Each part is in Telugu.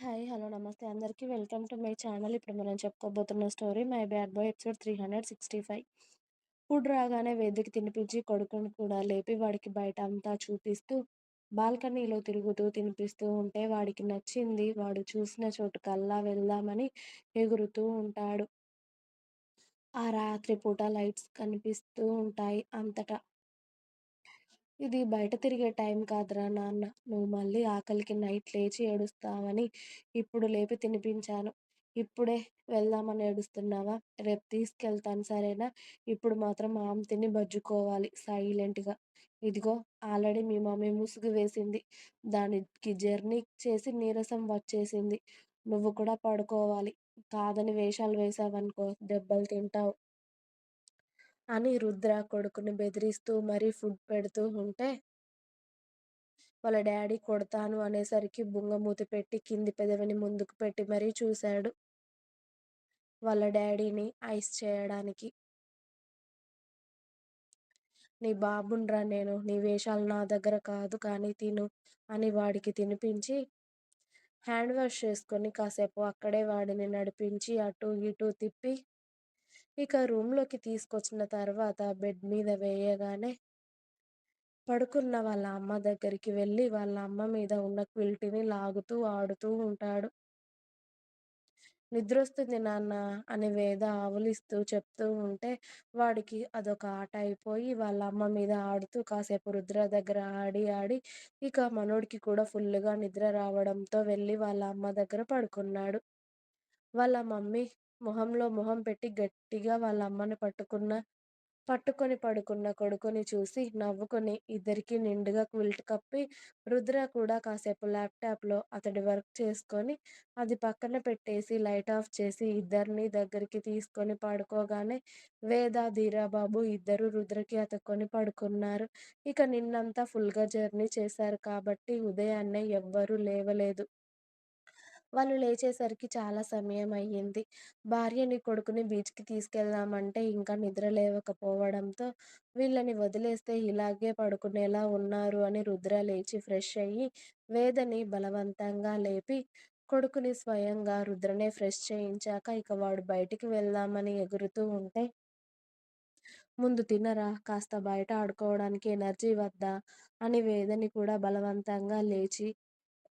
హాయ్ హలో నమస్తే. అందరికీ వెల్కమ్ టు మై ఛానల్. ఇప్పుడు మనం చెప్పుకోబోతున్న story my bad boy episode three hundred sixty five. Food రాగానే వేదికి తినిపించి కొడుకుని కూడా లేపి వాడికి బయట అంతా చూపిస్తూ బాల్కనీలో తిరుగుతూ తినిపిస్తూ ఉంటే వాడికి నచ్చింది. వాడు చూసిన చోటు కల్లా వెళ్దామని ఎగురుతూ ఉంటాడు. ఆ రాత్రి పూట లైట్స్ కనిపిస్తూ ఉంటాయి అంతటా. ఇది బయట తిరిగే టైం కాదురా నాన్న. నువ్వు మళ్ళీ ఆకలికి నైట్ లేచి ఏడుస్తావని ఇప్పుడు లేపి తినిపించాను. ఇప్పుడే వెళ్దామని ఏడుస్తున్నావా? రేపు తీసుకెళ్తాను సరేనా? ఇప్పుడు మాత్రం ఆమె తిని బజ్జుకోవాలి సైలెంట్గా. ఇదిగో ఆల్రెడీ మీ మమ్మీ ముసుగు వేసింది. దానికి జర్నీ చేసి నీరసం వచ్చేసింది. నువ్వు కూడా పడుకోవాలి. కాదని వేషాలు వేసావనుకో దెబ్బలు తింటావు. అని రుద్ర కొడుకుని బెదిరిస్తూ మరీ ఫుడ్ పెడుతూ ఉంటే వాళ్ళ డాడీ కొడతాను అనేసరికి బుంగమూతి పెట్టి కింది పెదవిని ముందుకు పెట్టి మరీ చూశాడు. వాళ్ళ డాడీని ఐస్ చేయడానికి. నీ బాబుండ్రా నేను నీ వేషాలు నా దగ్గర కాదు కానీ తిను అని వాడికి తినిపించి హ్యాండ్ వాష్ చేసుకొని కాసేపు అక్కడే వాడిని నడిపించి అటు ఇటు తిప్పి ఇక రూమ్లోకి తీసుకొచ్చిన తర్వాత బెడ్ మీద వేయగానే పడుకున్న వాళ్ళ అమ్మ దగ్గరికి వెళ్ళి వాళ్ళ అమ్మ మీద ఉన్న క్విల్టిని లాగుతూ ఆడుతూ ఉంటాడు. నిద్రొస్తుంది నాన్న అని వేద ఆవులిస్తూ చెప్తూ ఉంటే వాడికి అదొక ఆట అయిపోయి వాళ్ళ అమ్మ మీద ఆడుతూ కాసేపు రుద్ర దగ్గర ఆడి ఆడి ఇక మనోడికి కూడా ఫుల్గా నిద్ర రావడంతో వెళ్ళి వాళ్ళ అమ్మ దగ్గర పడుకున్నాడు. వాళ్ళ మమ్మీ మొహంలో మొహం పెట్టి గట్టిగా వాళ్ళ అమ్మని పట్టుకున్న పట్టుకొని పడుకున్న కొడుకుని చూసి నవ్వుకొని ఇద్దరికి నిండుగా క్విల్ట్ కప్పి రుద్ర కూడా కాసేపు ల్యాప్టాప్లో అతడి వర్క్ చేసుకొని అది పక్కన పెట్టేసి లైట్ ఆఫ్ చేసి ఇద్దరిని దగ్గరికి తీసుకొని పడుకోగానే వేద ధీరాబాబు ఇద్దరు రుద్రకి అతుక్కొని పడుకున్నారు. ఇక నిన్నంతా ఫుల్గా జర్నీ చేశారు కాబట్టి ఉదయాన్నే ఎవ్వరూ లేవలేదు. వాళ్ళు లేచేసరికి చాలా సమయం అయ్యింది. భార్యని కొడుకుని బీచ్కి తీసుకెళ్దామంటే ఇంకా నిద్ర లేవకపోవడంతో వీళ్ళని వదిలేస్తే ఇలాగే పడుకునేలా ఉన్నారు అని రుద్ర లేచి ఫ్రెష్ అయ్యి వేదని బలవంతంగా లేపి కొడుకుని స్వయంగా రుద్రనే ఫ్రెష్ చేయించాక ఇక వాడు బయటికి వెళ్దామని ఎగురుతూ ఉంటే ముందు తినరా కాస్త బయట ఆడుకోవడానికి ఎనర్జీ వద్దా? అని వేదని కూడా బలవంతంగా లేచి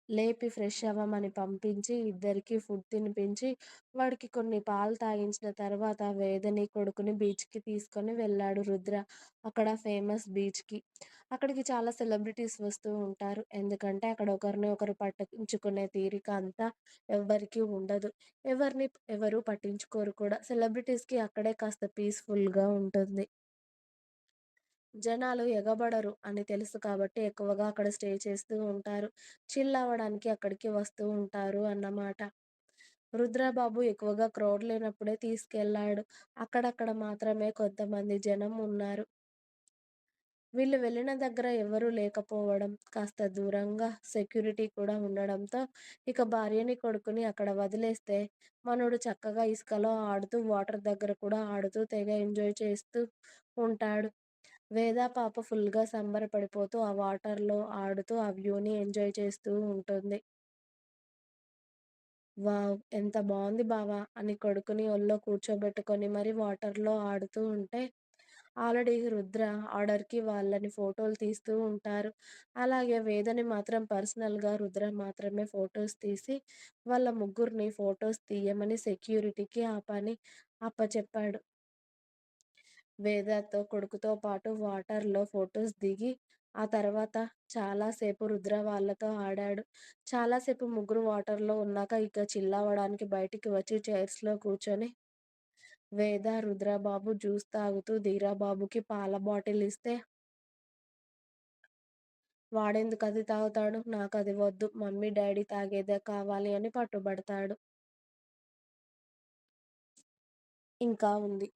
లేపి ఫ్రెష్ అవ్వమని పంపించి ఇద్దరికి ఫుడ్ తినిపించి వాడికి కొన్ని పాలు తాగించిన తర్వాత వేదని కొడుకుని బీచ్కి తీసుకొని వెళ్ళాడు రుద్ర. అక్కడ ఫేమస్ బీచ్కి. అక్కడికి చాలా సెలబ్రిటీస్ వస్తూ ఉంటారు. ఎందుకంటే అక్కడ ఒకరిని ఒకరు పట్టించుకునే తీరిక అంతా ఎవ్వరికీ ఉండదు. ఎవరిని ఎవరు పట్టించుకోరు కూడా. సెలబ్రిటీస్కి అక్కడే కాస్త పీస్ఫుల్గా ఉంటుంది. జనాలు ఎగబడరు అని తెలుసు కాబట్టి ఎక్కువగా అక్కడ స్టే చేస్తూ ఉంటారు. చిల్ అవ్వడానికి అక్కడికి వస్తూ ఉంటారు అన్నమాట. రుద్రబాబు ఎక్కువగా క్రౌడ్ లేనప్పుడే తీసుకెళ్ళాడు. అక్కడక్కడ మాత్రమే కొంతమంది జనం ఉన్నారు. వీళ్ళు వెళ్ళిన దగ్గర ఎవరూ లేకపోవడం కాస్త దూరంగా సెక్యూరిటీ కూడా ఉండడంతో ఇక భార్యని కొడుకుని అక్కడ వదిలేస్తే మనోడు చక్కగా ఇసుకలో ఆడుతూ వాటర్ దగ్గర కూడా ఆడుతూ తెగ ఎంజాయ్ చేస్తూ ఉంటాడు. వేద పాప ఫుల్గా సంబరపడిపోతూ ఆ వాటర్లో ఆడుతూ ఆ వ్యూని ఎంజాయ్ చేస్తూ ఉంటుంది. వావ్! ఎంత బాగుంది బావా! అని కొడుకుని ఒళ్ళో కూర్చోబెట్టుకొని మరి వాటర్లో ఆడుతూ ఉంటే ఆల్రెడీ రుద్ర ఆర్డర్కి వాళ్ళని ఫోటోలు తీస్తూ ఉంటారు. అలాగే వేదని మాత్రం పర్సనల్గా రుద్ర మాత్రమే ఫొటోస్ తీసి వాళ్ళ ముగ్గురిని ఫొటోస్ తీయమని సెక్యూరిటీకి ఆ పని అప్పచెప్పాడు. వేదతో కొడుకుతో పాటు వాటర్లో ఫొటోస్ దిగి ఆ తర్వాత చాలాసేపు రుద్ర వాళ్ళతో ఆడాడు. చాలాసేపు ముగ్గురు వాటర్లో ఉన్నాక ఇక చిల్లవడానికి బయటికి వచ్చి చైర్స్లో కూర్చొని వేద రుద్రబాబు జ్యూస్ తాగుతూ ధీరాబాబుకి పాల బాటిల్ ఇస్తే వాడెందుకు అది తాగుతాడు? నాకు అది వద్దు. మమ్మీ డాడీ తాగేదే కావాలి అని పట్టుబడతాడు. ఇంకా ఉంది.